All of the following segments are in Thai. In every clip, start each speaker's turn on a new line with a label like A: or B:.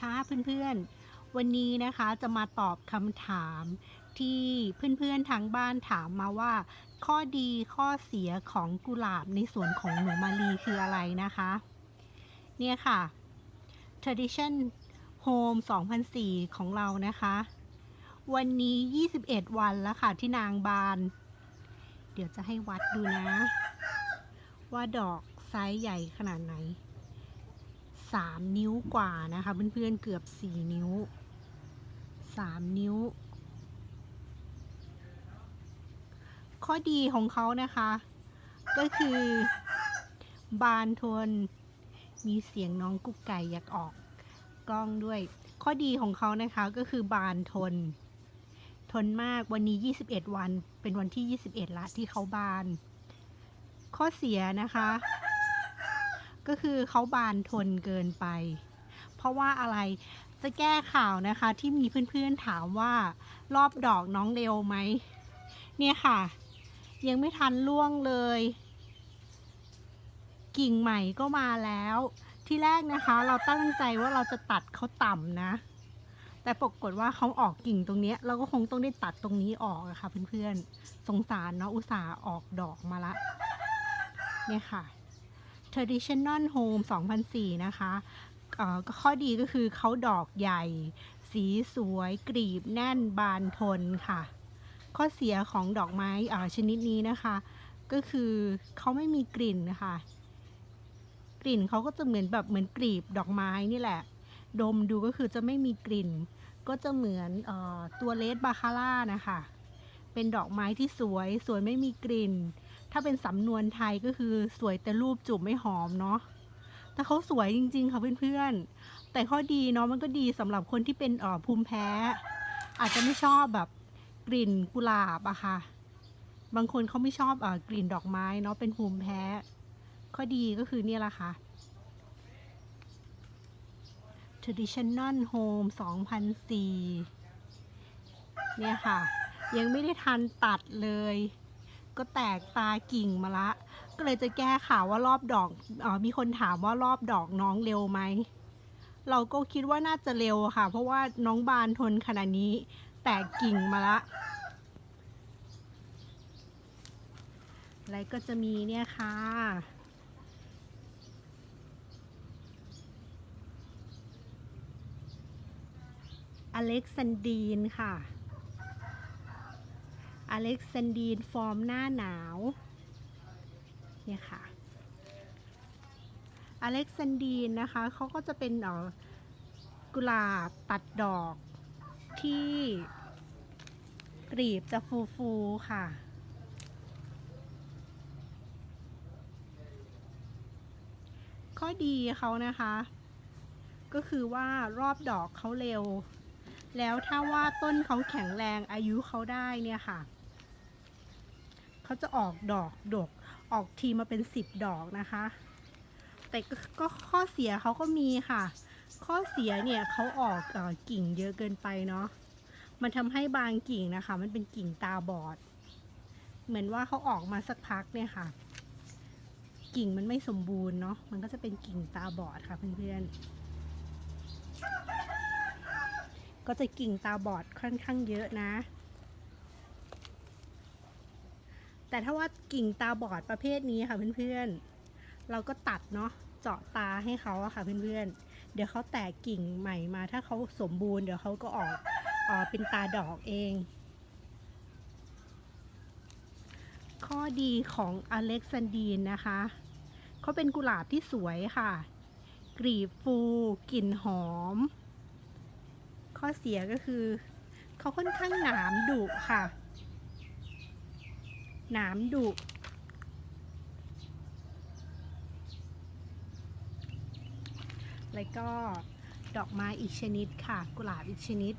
A: ค่ะเพื่อนๆ วันนี้นะคะจะมาตอบคำถามที่เพื่อนๆทางบ้านถามมาว่า ข้อดีข้อเสียของกุหลาบในสวนของหนูมาลีคืออะไรนะคะ เนี่ยค่ะ Tradition Home 2004 ของเรานะคะ วันนี้ 21 วันแล้วค่ะที่นางบาน เดี๋ยวจะให้วัดดูนะ ว่าดอกไซส์ใหญ่ขนาดไหน สามนิ้วกว่านะคะเพื่อนๆเกือบสี่นิ้วสามนิ้ว ข้อดีของเขานะคะ ก็คือบานทนมีเสียงน้องกุ๊กไก่อยากออกกล้องด้วย ข้อดีของเขานะคะก็คือบานทน ทนมากวันนี้ 21 วัน เป็นวันที่ 21ละที่เขาบาน ข้อเสียนะคะ ก็คือเขาบานทนเกินไป เพราะว่าอะไรจะแก้ข่าวนะคะ ที่มีเพื่อนๆถามว่ารอบดอกน้องเร็วไหมเนี่ยค่ะ ยังไม่ทันล่วงเลย กิ่งใหม่ก็มาแล้ว ที่แรกนะคะ เราตั้งใจว่าเราจะตัดเขาต่ำนะ แต่ปรากฏว่าเขาออกกิ่งตรงนี้ เราก็คงต้องได้ตัดตรงนี้ออกอะค่ะเพื่อนๆสงสารเนาะอุตส่าห์ออกดอกมาละ เนี่ยค่ะ Traditional Home 2004 นะคะข้อดีก็คือเขาดอกใหญ่ สีสวยกรีบแน่นบานทนค่ะ ข้อเสียของดอกไม้ชนิดนี้นะคะ ก็คือเขาไม่มีกลิ่นนะคะกลิ่นเขาก็จะเหมือนแบบเหมือนกลีบดอกไม้นี่แหละ ดมดูก็คือจะไม่มีกลิ่น ก็จะเหมือนออตัวเลสบาคาร่านะคะ เป็นดอกไม้ที่สวยสวยไม่มีกลิ่น ถ้าเป็นสำนวนไทยก็คือสวยแต่รูปจูบไม่หอมเนาะแต่เขาสวยจริง ๆ ค่ะเพื่อนๆ แต่ข้อดีเนาะมันก็ดีสำหรับคนที่เป็นอ่อภูมิแพ้ อาจจะไม่ชอบแบบกลิ่นกุหลาบอะค่ะ บางคนเขาไม่ชอบออกลิ่นดอกไม้เนาะเป็นภูมิแพ้ ข้อดีก็คือเนี่ยแหละค่ะ Traditional Home 2004 เนี่ยค่ะ ยังไม่ได้ทันตัดเลย ก็แตกตากิ่งมาละ ก็เลยจะแก้ข่าวว่ารอบดอกออมีคนถามว่ารอบดอกน้องเร็วไหม เราก็คิดว่าน่าจะเร็วค่ะ เพราะว่าน้องบานทนขนาดนี้ แตกกิ่งมาละแล้วก็จะมีเนี่ยค่ะอเล็กซานดีนค่ะ อเล็กซานดีนฟอร์มหน้าหนาวเนี่ยค่ะอเล็กซานดีนนะคะเขาก็จะเป็นอ่อกุหลาบตัดดอกที่กลีบจะฟูๆค่ะข้อดีเขานะคะ ก็คือว่ารอบดอกเขาเร็ว แล้วถ้าว่าต้นเขาแข็งแรงอายุเขาได้เนี่ยค่ะ เขาจะออกดอกดก ออกทีมาเป็นสิบดอกนะคะ แต่ก็ข้อเสียเขาก็มีค่ะ ข้อเสียเนี่ยเขาออกอกิ่งเยอะเกินไปเนาะมันทำให้บางกิ่งนะคะ มันเป็นกิ่งตาบอด เหมือนว่าเขาออกมาสักพักเนี่ยค่ะ กิ่งมันไม่สมบูรณ์เนาะมันก็จะเป็นกิ่งตาบอดค่ะเพื่อนๆก็จะกิ่งตาบอดค่อนข้างเยอะนะ แต่ถ้าว่ากิ่งตาบอดประเภทนี้ค่ะเพื่อนๆ เราก็ตัดเนาะเจาะตาให้เขาอะค่ะเพื่อนๆ เดี๋ยวเขาแตกกิ่งใหม่มา ถ้าเขาสมบูรณ์เดี๋ยวเขาก็ออกเออเป็นตาดอกเอง ข้อดีของอเล็กซานดีนนะคะเขาเป็นกุหลาบที่สวยค่ะกลีบฟูกลิ่นหอม ข้อเสียก็คือ เขาค่อนข้างหนามดุค่ะ หนามดุแล้วก็ดอกไม้อีกชนิดค่ะ กุหลาบอีกชนิด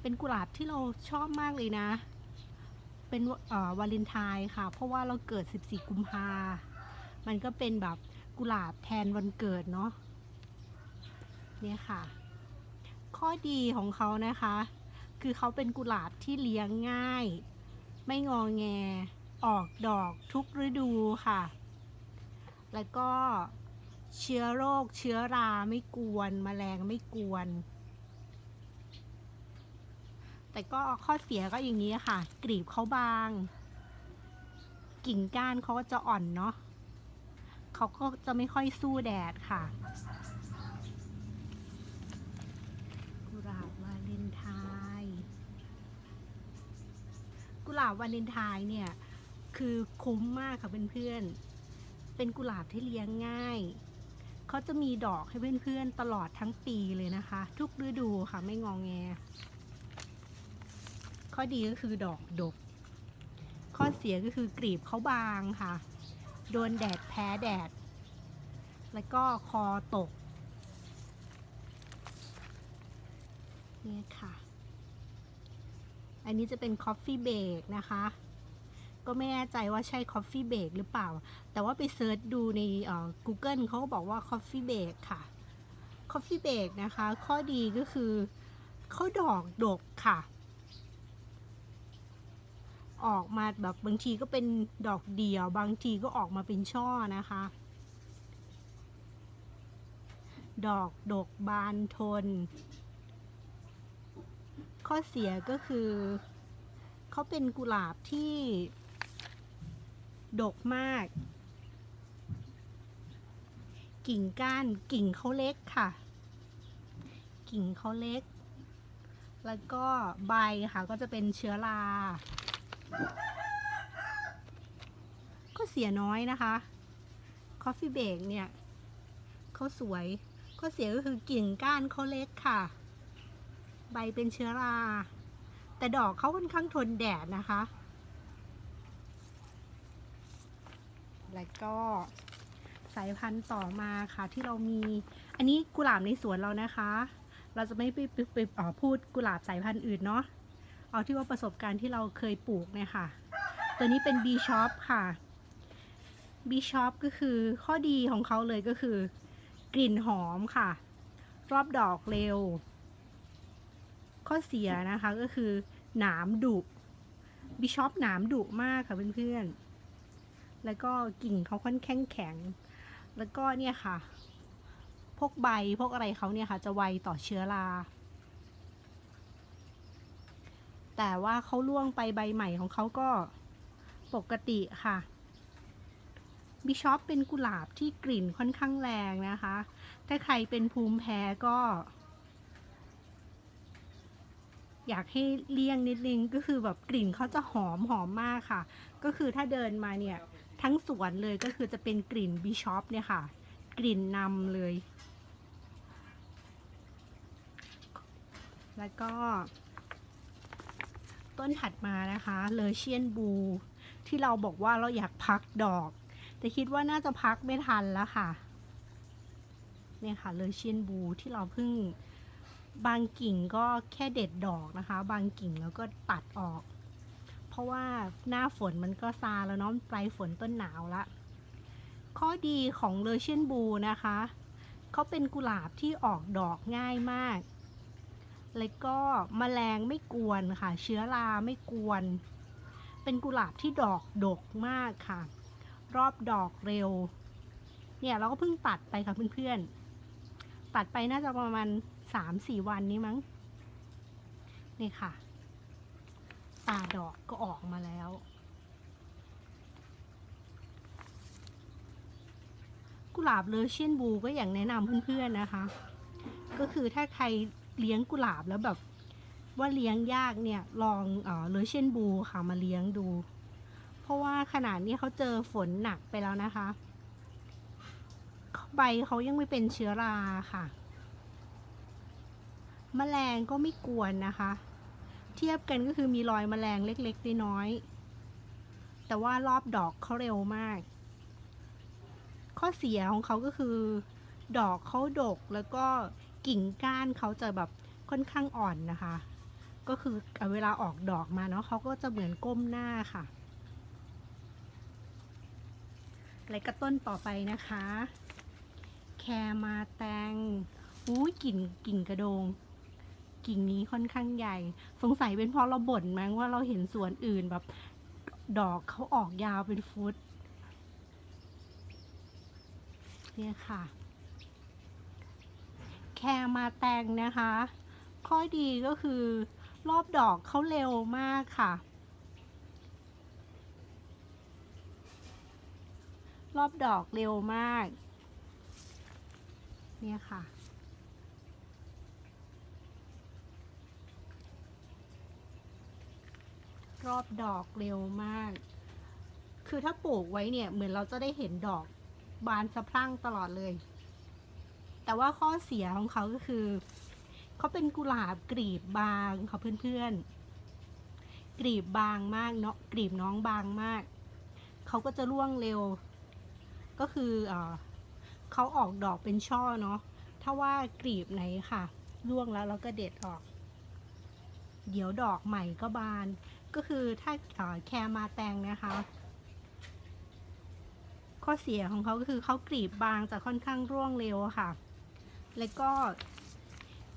A: เป็นกุหลาบที่เราชอบมากเลยนะ เป็นวาเลนไทน์ค่ะ เพราะว่าเราเกิด 14 กุมภา มันก็เป็นแบบกุหลาบแทนวันเกิดเนาะ เนี่ยค่ะ ข้อดีของเขานะคะ คือเขาเป็นกุหลาบที่เลี้ยงง่าย ไม่งอแง ออกดอกทุกฤดูค่ะ แล้วก็เชื้อโรคเชื้อราไม่กวนแมลงไม่กวน แต่ก็ข้อเสียก็อย่างนี้ค่ะ กลีบเขาบาง กิ่งก้านเขาก็จะอ่อนเนาะเขาก็จะไม่ค่อยสู้แดดค่ะ กุหลาบวาเลนไทน์กุ หลาบวาเลนไทน์เนี่ยคือคุ้มมากค่ะเพื่อนๆ เป็นกุหลาบที่เลี้ยงง่าย เขาจะมีดอกให้เพื่อนๆ ตลอดทั้งปีเลยนะคะ ทุกฤดูค่ะไม่งองแง ข้อดีก็คือดอกดก ข้อเสียก็คือกลีบเขาบางค่ะ โดนแดดแพ้แดด แล้วก็คอตก เนี่ยค่ะ อันนี้จะเป็นคอฟฟี่เบรกนะคะ ก็ไม่แน่ใจว่าใช่คอฟฟี่เบรกหรือเปล่า แต่ว่าไปเซิร์ชดูในเอ่อ Google เขาก็บอกว่าคอฟฟี่เบรกค่ะคอฟฟี่เบรกนะคะ ข้อดีก็คือเขาดอกดกค่ะ ออกมาแบบบางทีก็เป็นดอกเดี่ยว บางทีก็ออกมาเป็นช่อนะคะ ดอกดกบานทน ข้อเสียก็คือ เขาเป็นกุหลาบที่ ดกมาก กิ่งก้านกิ่งเขาเล็กค่ะ กิ่งเขาเล็ก แล้วก็ใบค่ะก็จะเป็นเชื้อรา ก็เสียน้อยนะคะคอฟฟี่เบกเนี่ยเขาสวย ข้อเสียก็คือกิ่งก้านเขาเล็กค่ะ ใบเป็นเชื้อรา แต่ดอกเขาค่อนข้างทนแดดนะคะ แล้วก็สายพันธุ์ต่อมาค่ะที่เรามี อันนี้กุหลาบในสวนเรานะคะ เราจะไม่ไปไปไปเอ่อพูดกุหลาบสายพันธุ์อื่นเนาะเอาที่ว่าประสบการณ์ที่เราเคยปลูกเนี่ยค่ะ ตัวนี้เป็น B shop ค่ะ B shop ก็คือข้อดีของเขาเลยก็คือ กลิ่นหอมค่ะ รอบดอกเร็ว ข้อเสียนะคะก็คือหนามดุบิชอปหนามดุมากค่ะเพื่อนๆ แล้วก็กิ่งเขาค่อนข้างแข็ง แล้วก็เนี่ยค่ะ พวกใบพวกอะไรเขาเนี่ยค่ะ จะไวต่อเชื้อรา แต่ว่าเขาล่วงไปใบใหม่ของเขาก็ปกติค่ะบิชอปเป็นกุหลาบที่กลิ่นค่อนข้างแรงนะคะ ถ้าใครเป็นภูมิแพ้ก็ อยากให้เลี่ยงนิดนึงก็คือแบบกลิ่นเขาจะหอมหอมมากค่ะ ก็คือถ้าเดินมาเนี่ยทั้งสวนเลยก็คือจะเป็นกลิ่นบิชอปเนี่ยค่ะ กลิ่นนำเลย แล้วก็ ต้นถัดมานะคะเลเชียนบู ที่เราบอกว่าเราอยากพักดอก แต่คิดว่าน่าจะพักไม่ทันแล้วค่ะ เนี่ยค่ะเลเชียนบูที่เราเพิ่ง บางกิ่งก็แค่เด็ดดอกนะคะ บางกิ่งแล้วก็ตัดออก เพราะว่าหน้าฝนมันก็ซาแล้วเนาะปลายฝนต้นหนาวละ ข้อดีของเลเชียนบูนะคะเขาเป็นกุหลาบที่ออกดอกง่ายมาก แล้วก็มแมลงไม่กวนค่ะ เชื้อราไม่กวน เป็นกุหลาบที่ดอกดกมากค่ะ รอบดอกเร็ว เนี่ยเราก็เพิ่งตัดไปค่ะเพื่อนๆ ตัดไปน่าจะประมาณ สามสี่วันนี้มั้ง นี่ค่ะ ตาดอกก็ออกมาแล้ว กุหลาบเลเชียนบูก็อย่างแนะนำเพื่อนๆนะคะ ก็คือถ้าใครเลี้ยงกุหลาบแล้วแบบว่าเลี้ยงยากเนี่ยลองเออเลเชียนบูค่ะมาเลี้ยงดู เพราะว่าขนาดนี้เขาเจอฝนหนักไปแล้วนะคะ ใบเขายังไม่เป็นเชื้อราค่ะ แมลงก็ไม่กวนนะคะ เทียบกันก็คือมีรอยแมลงเล็กๆน้อยๆแต่ว่ารอบดอกเขาเร็วมาก ข้อเสียของเขาก็คือ ดอกเขาดกแล้วก็กิ่งก้านเขาจะแบบค่อนข้างอ่อนนะคะ ก็คือเวลาออกดอกมาเนาะเขาก็จะเหมือนก้มหน้าค่ะและก็ต้นต่อไปนะคะ แคมาแตงอุ้กลิ่นกิ่งกระโดง กิ่งนี้ค่อนข้างใหญ่ สงสัยเป็นเพราะเราบ่นมั้งว่าเราเห็นสวนอื่นแบบ ดอกเขาออกยาวเป็นฟุตเนี่ยค่ะ แคมาแตงนะคะ ข้อดีก็คือรอบดอกเขาเร็วมากค่ะ รอบดอกเร็วมาก เนี่ยค่ะ รอบดอกเร็วมาก คือถ้าปลูกไว้เนี่ยเหมือนเราจะได้เห็นดอกบานสะพรั่งตลอดเลย แต่ว่าข้อเสียของเขาก็คือเขาเป็นกุหลาบกรีบบางค่ะเพื่อนๆ กรีบบางมากเนาะกรีบน้องบางมาก เขาก็จะร่วงเร็ว ก็คือเออเขาออกดอกเป็นช่อเนาะถ้าว่ากรีบไหนค่ะร่วงแล้วเราก็เด็ดออก เดี๋ยวดอกใหม่ก็บาน ก็คือถ้าแคร์มาแตงนะคะ ข้อเสียของเขาก็คือเขากรีบบางจะค่อนข้างร่วงเร็วค่ะ แล้วก็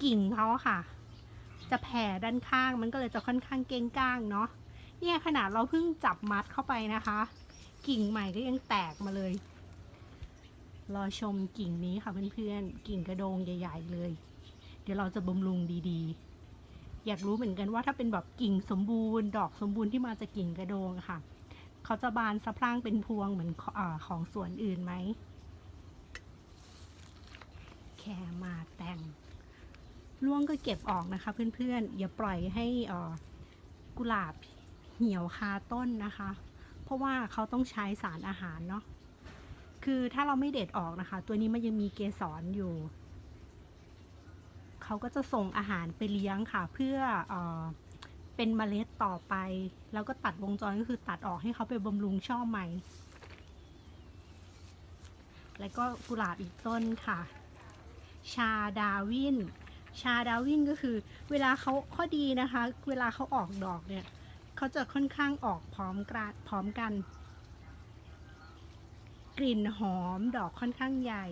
A: กิ่งเขาค่ะ จะแผ่ด้านข้างมันก็เลยจะค่อนข้างเก้งก้างเนาะเนี่ยขนาดเราเพิ่งจับมัดเข้าไปนะคะ กิ่งใหม่ก็ยังแตกมาเลย รอชมกิ่งนี้ค่ะเพื่อนๆกิ่งกระโดงใหญ่ ๆ เลย เดี๋ยวเราจะบำรุงดีๆ อยากรู้เหมือนกันว่าถ้าเป็นแบบกิ่งสมบูรณ์ ดอกสมบูรณ์ที่มาจากกิ่งกระโดงค่ะ เขาจะบานสะพรั่งเป็นพวงเหมือนขอของสวนอื่นไหม แค่มาแต่งร่วงก็เก็บออกนะคะ เพื่อนๆ อย่าปล่อยให้เอ่อกุหลาบเหี่ยวคาต้นนะคะ เพราะว่าเขาต้องใช้สารอาหารเนาะคือถ้าเราไม่เด็ดออกนะคะ ตัวนี้มันยังมีเกสรอยู่ เขาก็จะส่งอาหารไปเลี้ยงค่ะ เพื่อเออเป็นเมล็ดต่อไป แล้วก็ตัดวงจรก็คือตัดออกให้เขาไปบำรุงช่อใหม่ แล้วก็กุหลาบอีกต้นค่ะ ชาดาวิน ชาดาวินก็คือเวลาเขาข้อดีนะคะ เวลาเขาออกดอกเนี่ยเขาจะค่อนข้างออกพร้อมกันพร้อมกัน กลิ่นหอมดอกค่อนข้างใหญ่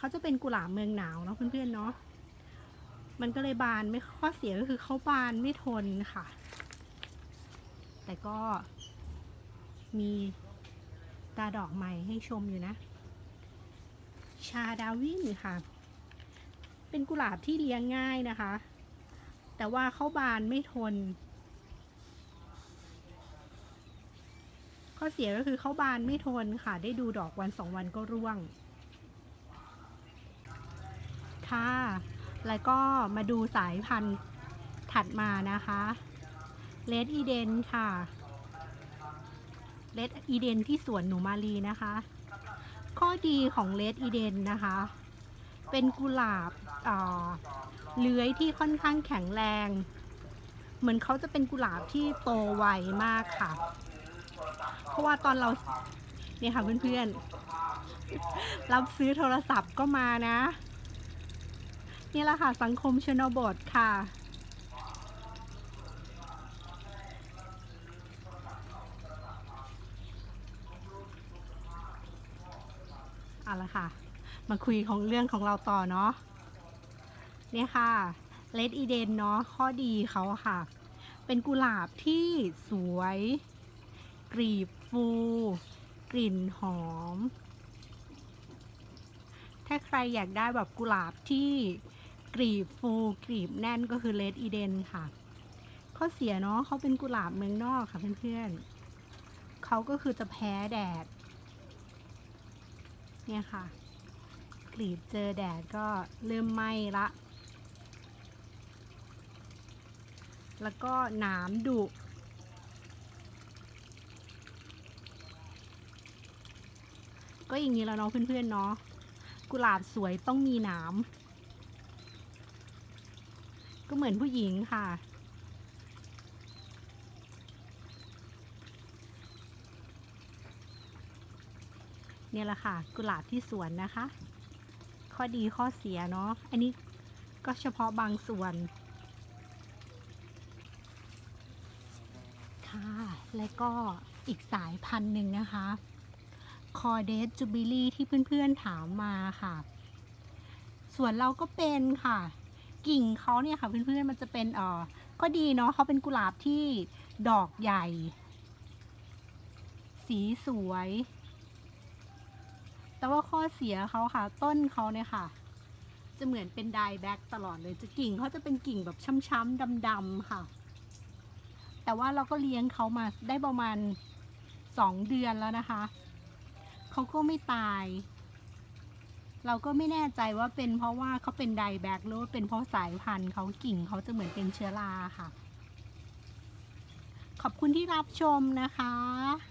A: เขาจะเป็นกุหลาบเมืองหนาวเนาะเพื่อนๆเนาะ มันก็เลยบานไม่ข้อเสียก็คือเขาบานไม่ทนค่ะ แต่ก็มีตาดอกใหม่ให้ชมอยู่นะ ชาดาวินค่ะ เป็นกุหลาบที่เลี้ยงง่ายนะคะ แต่ว่าเขาบานไม่ทน ข้อเสียก็คือเขาบานไม่ทนค่ะ ได้ดูดอกวันสองวันก็ร่วง ค่ะ แล้วก็มาดูสายพันธุ์ถัดมานะคะเลดอีเดนค่ะเลดอีเดนที่สวนหนูมาลีนะคะ ข้อดีของเลดอีเดนนะคะ เป็นกุหลาบเอ่อเลื้อยที่ค่อนข้างแข็งแรง เหมือนเขาจะเป็นกุหลาบที่โตไวมากค่ะ เพราะว่าตอนเราเนี่ยค่ะเพื่อนๆ รับซื้อโทรศัพท์ก็มานะ นี่แหละค่ะสังคมชนบทค่ะ เอาละค่ะ มาคุยของเรื่องของเราต่อเนาะเนี่ยค่ะเลดอีเดนเนาะข้อดีเขาค่ะ เป็นกุหลาบที่สวย กรีบฟู กลิ่นหอม ถ้าใครอยากได้แบบกุหลาบที่ กรีบฟูกรีบแน่นก็คือเลดอีเดนค่ะ ข้อเสียเนาะเขาเป็นกุหลาบเมืองนอกค่ะเพื่อนๆเขาก็คือจะแพ้แดด เนี่ยค่ะ กรีบเจอแดดก็เริ่มไหม้ละ แล้วก็หนามดุก็อย่างนี้แล้วเนาะเพื่อนๆเนาะกุหลาบสวยต้องมีหนาม ก็เหมือนผู้หญิงค่ะ เนี่ยแหละค่ะ กุหลาบที่สวนนะคะ ข้อดีข้อเสียเนาะอันนี้ก็เฉพาะบางส่วน ค่ะ และก็อีกสายพันธุ์หนึ่งนะคะคอเดสจูบิลี่ที่เพื่อนๆถามมาค่ะ ส่วนเราก็เป็นค่ะ กิ่งเขาเนี่ยค่ะเพื่อนๆมันจะเป็นเออก็ดีเนาะเขาเป็นกุหลาบที่ดอกใหญ่ สีสวย แต่ว่าข้อเสียเขาค่ะ ต้นเขาเนี่ยค่ะ จะเหมือนเป็นไดแบ็กตลอดเลยจะกิ่งเขาจะเป็นกิ่งแบบช้ำๆดำๆค่ะ แต่ว่าเราก็เลี้ยงเขามาได้ประมาณสองเดือนแล้วนะคะ เขาก็ไม่ตาย เราก็ไม่แน่ใจว่าเป็นเพราะว่าเขาเป็นไดแบ็กหรือว่าเป็นเพราะสายพันธุ์เขากิ่งเขาจะเหมือนเป็นเชื้อราค่ะ ขอบคุณที่รับชมนะคะ